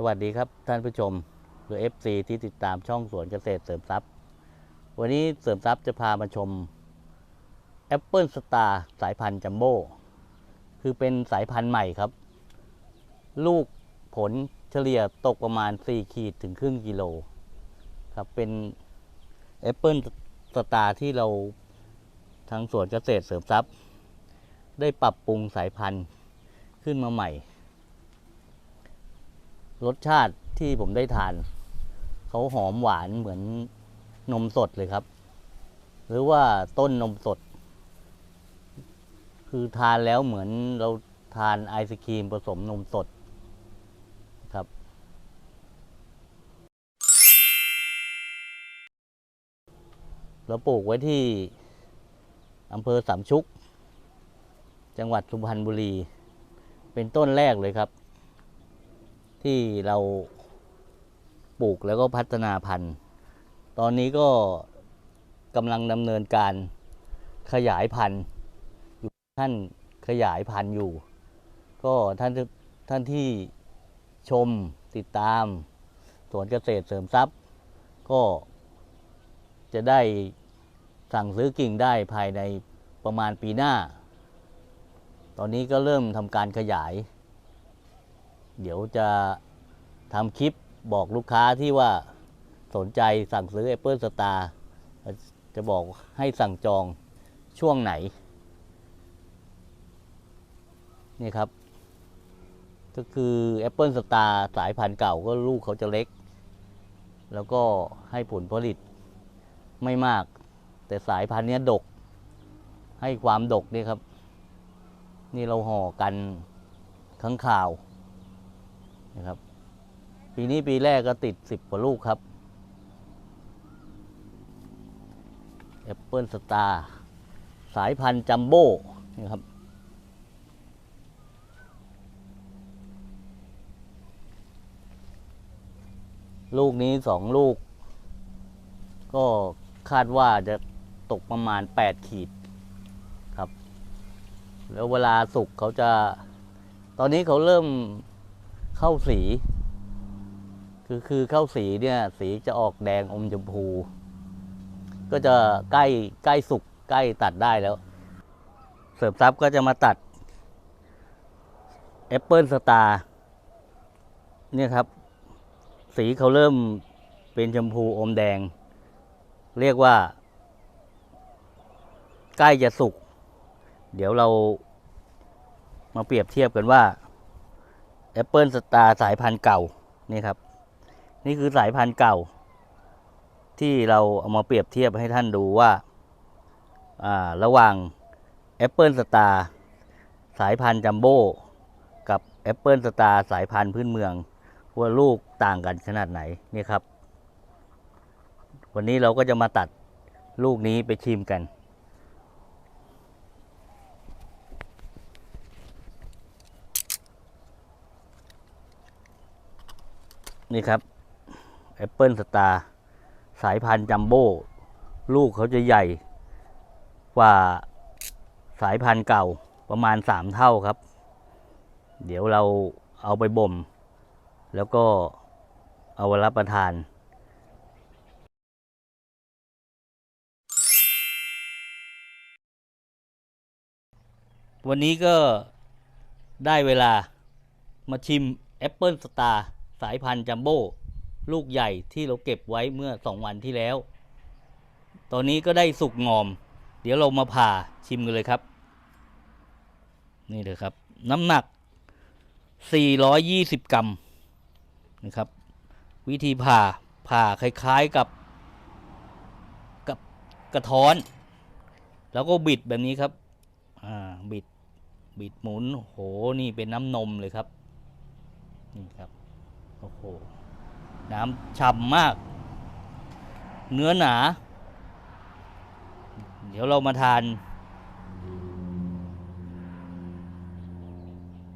สวัสดีครับท่านผู้ชมหรือ FC ที่ติดตามช่องสวนเกษตรเสริมทรัพย์ วันนี้เสริมทรัพย์จะพามาชมแอปเปิลสตาร์สายพันธุ์จัมโบ้คือเป็นสายพันธุ์ใหม่ครับ ลูกผลเฉลี่ยตกประมาณ 4 ขีดถึงครึ่งกิโลครับเป็นแอปเปิลสตาร์ที่เราทางสวนเกษตรเสริมทรัพย์ ได้ปรับปรุงสายพันธุ์ขึ้นมาใหม่ รสชาติที่ผมได้ทาน เขาหอมหวานเหมือนนมสดเลยครับ หรือว่าต้นนมสด คือทานแล้วเหมือนเราทานไอศครีมผสมนมสดครับ เราปลูกไว้ที่อำเภอสามชุก จังหวัดสุพรรณบุรี เป็นต้นแรกเลยครับ ที่เราปลูกแล้วก็พัฒนาพันธุ์ ตอนนี้ก็กำลังดำเนินการขยายพันธุ์อยู่ท่านขยายพันธุ์อยู่ ก็ท่านท่านที่ชมติดตามสวนเกษตรเสริมทรัพย์ ก็จะได้สั่งซื้อกิ่งได้ภายในประมาณปีหน้า ตอนนี้ก็เริ่มทำการขยาย เดี๋ยวจะทำคลิปบอกลูกค้าที่ว่าสนใจสั่งซื้อ Apple Star จะบอกให้สั่งจองช่วงไหน นี่ครับ ก็คือ Apple Star สายพันธุ์เก่าก็ลูกเขาจะเล็ก แล้วก็ให้ผลผลิตไม่มาก แต่สายพันธุ์นี้ดก ให้ความดกนี่ครับ นี่เราห่อกันข้างข่าว นะครับ ปีนี้ปีแรกก็ติดสิบกว่าลูกครับแอปเปิลสตาร์สายพันธุ์จัมโบ้นะครับลูกนี้สองลูก ก็คาดว่าจะตกประมาณ 8 ขีดครับ แล้วเวลาสุกเขาจะ ตอนนี้เขาเริ่ม เข้าสี คือคือเข้าสีเนี่ยสีจะออกแดงอมชมพู ก็จะใกล้ใกล้สุกใกล้ตัดได้แล้ว เสริมทรัพย์ก็จะมาตัดแอปเปิลสตาร์เนี่ยครับ สีเขาเริ่มเป็นชมพูอมแดง เรียกว่า ใกล้จะสุก เดี๋ยวเรามาเปรียบเทียบกันว่า แอปเปิลสตาร์สายพันธุ์เก่านี่ครับ นี่คือสายพันธุ์เก่า ที่เราเอามาเปรียบเทียบให้ท่านดูว่าอ่าระหว่างแอปเปิลสตาสายพันธุ์จัมโบ้กับแอปเปิลสตาสายพันธุ์พื้นเมืองว่าลูกต่างกันขนาดไหนนี่ครับ วันนี้เราก็จะมาตัดลูกนี้ไปชิมกัน นี่ครับแอปเปิลสตาร์สายพันธุ์จัมโบ้ลูกเขาจะใหญ่กว่าสายพันธุ์เก่าประมาณสามเท่าครับ เดี๋ยวเราเอาไปบ่ม แล้วก็เอาไว้รับประทานวันนี้ก็ได้เวลามาชิมแอปเปิลสตาร์ สายพันธุ์จัมโบ้ลูกใหญ่ที่เราเก็บไว้เมื่อสองวันที่แล้ว ตอนนี้ก็ได้สุกงอม เดี๋ยวเรามาผ่าชิมกันเลยครับ นี่เลยครับ น้ำหนัก 420 กรัมนะครับ วิธีผ่าผ่าคล้ายๆกับกับกระท้อน แล้วก็บิดแบบนี้ครับ อ่า บิด บิดหมุน โห นี่เป็นน้ำนมเลยครับ นี่ครับ โอ้โหน้ำฉ่ำมาก เนื้อหนา เดี๋ยวเรามาทาน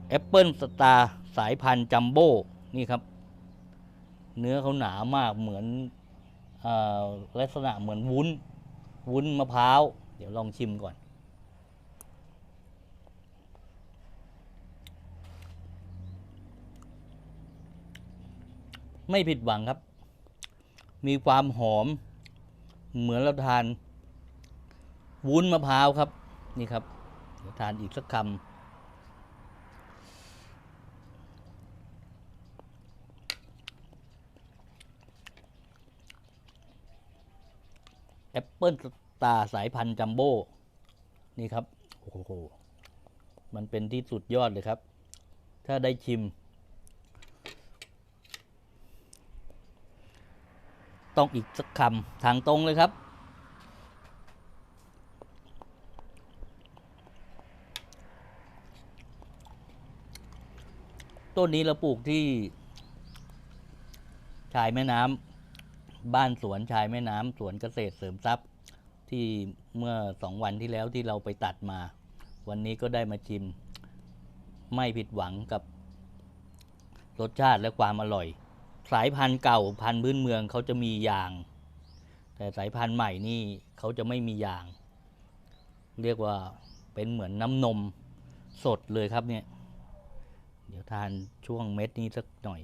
แอปเปิลสตาร์สายพันธุ์จัมโบ้นี่ครับ เนื้อเขาหนามากเหมือนอลักษณะเหมือนวุ้น วุ้นมะพร้าว เดี๋ยวลองชิมก่อน ไม่ผิดหวังครับ มีความหอม เหมือนเราทาน วุ้นมะพร้าวครับ นี่ครับทานอีกสักคำแอปเปิลสตาร์สายพันธุ์จัมโบ้นี่ครับ โอ้โห มันเป็นที่สุดยอดเลยครับ ถ้าได้ชิม ต้องอีกสักคำทางตรงเลยครับ ต้นนี้เราปลูกที่ ชายแม่น้ำบ้านสวนชายแม่น้ำสวนเกษตรเสริมทรัพย์ที่เมื่อสองวันที่แล้วที่เราไปตัดมา วันนี้ก็ได้มาชิม ไม่ผิดหวังกับรสชาติและความอร่อย สายพันธุ์เก่าพันธุ์พื้นเมืองเขาจะมียาง แต่สายพันธุ์ใหม่นี่เขาจะไม่มียาง เรียกว่าเป็นเหมือนน้ำนมสดเลยครับเนี่ย เดี๋ยวทานช่วงเม็ดนี้สักหน่อย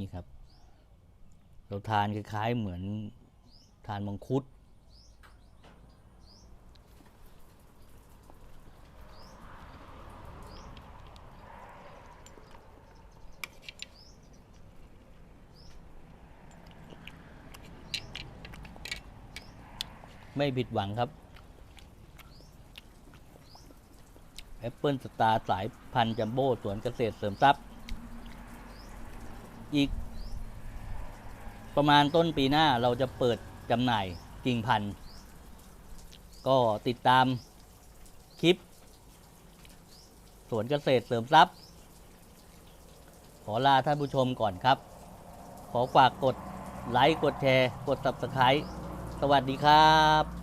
นี่ครับ เราทานคล้ายๆเหมือนทานมังคุด ไม่ผิดหวังครับแอปเปิลสตาร์สายพันธุ์จัมโบ้สวนเกษตรเสริมทรัพย์ อีก ประมาณต้นปีหน้าเราจะเปิดจำหน่ายกิ่งพันธุ์ ก็ติดตามคลิป สวนเกษตรเสริมทรัพย์ ขอลาท่านผู้ชมก่อนครับ ขอฝากกดไลค์ กดแชร์ กด subscribe สวัสดีครับ